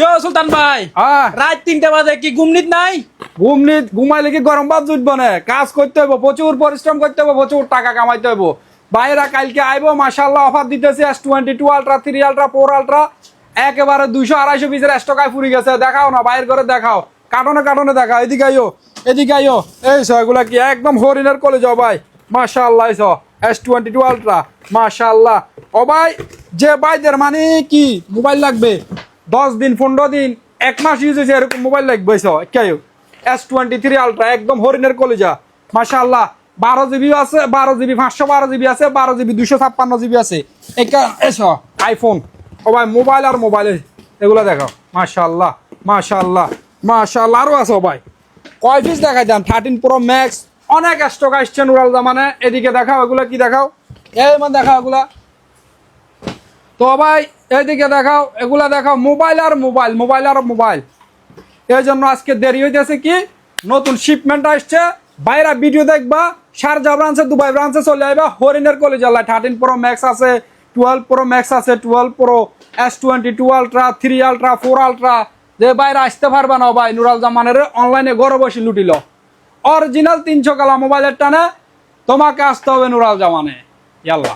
কেউ সুলতান ভাই? রাত তিনটা বাজে কি ঘুমনিত নাই? ঘুমাইলে কি গরম ভাত জুটবো না? কাজ করতে হইব প্রচুর পরিশ্রম করতে হইব প্রচুর টাকা কামাইতে হইব। বাইরা কালকে আইবো মাসাল্লাহ অফার দিতেছে S twenty two ultra three ultra four ultra একেবারে দুইশো আড়াইশো পিসের স্টকায় ফুরি গেছে। দেখাও না বাইর করে দেখাও। কাটনে কাটনে দেখাও এদিকে আইও এদিকে আইও। এই সো এগুলা কি একদম হরিণের কলে যাও ভাই। মাশাআল্লাহ এই এস টোয়েন্টি টু আলট্রা মাশাআল্লাহ। ও ভাই যে ভাইদের মানে কি? মোবাইল লাগবে। দশ দিন, পনেরো দিন, এক মাস ইউজ হয়েছে এরকম মোবাইল লাগবে কে এস টোয়েন্টি থ্রি আলট্রা একদম হরিণের কলেজা। মাশাআল্লাহ, বারো জিবি আছে, বারো জিবি পাঁচশো বারো জিবি আছে, বারো জিবি দুশো ছাপ্পান্ন জিবি আছে। এসো আইফোন ও ভাই মোবাইল আর মোবাইল এগুলো দেখো। মাশাআল্লাহ মাশাআল্লাহ মাশাআল্লাহ আরও আছে ভাই। কয় পিস দেখাই যান থার্টিন প্রো ম্যাক্স অনেক স্টক আসছে নুরাল জামানে। এদিকে দেখাও, এগুলো কি দেখাও? এই মানে দেখাও, এগুলা। তো ভাই, এইদিকে দেখাও, এগুলা দেখাও, মোবাইল আর মোবাইল মোবাইল আর মোবাইল। এই জন্য আজকে দেরি হইতেছে কি? নতুন শিপমেন্ট আসছে, বাইরা ভিডিও দেখবা, শারজা ব্রাঞ্চে দুবাই ব্রাঞ্চে চলে যাবা হরিণের কলেজ আল্লাহ থার্টিন প্রো ম্যাক্স আছে টুয়েলভ প্রো ম্যাক্স আছে twelve pro S twenty two ultra three ultra four ultra যে বাইরে আসতে পারবা না ভাই, নুরাল জামানের অনলাইনে ঘরে বসে লুটিল অরিজিনাল তিনশো কালা মোবাইলের টানে তোমাকে আসতে হবে নুরাল জামানে। ইয়াল্লা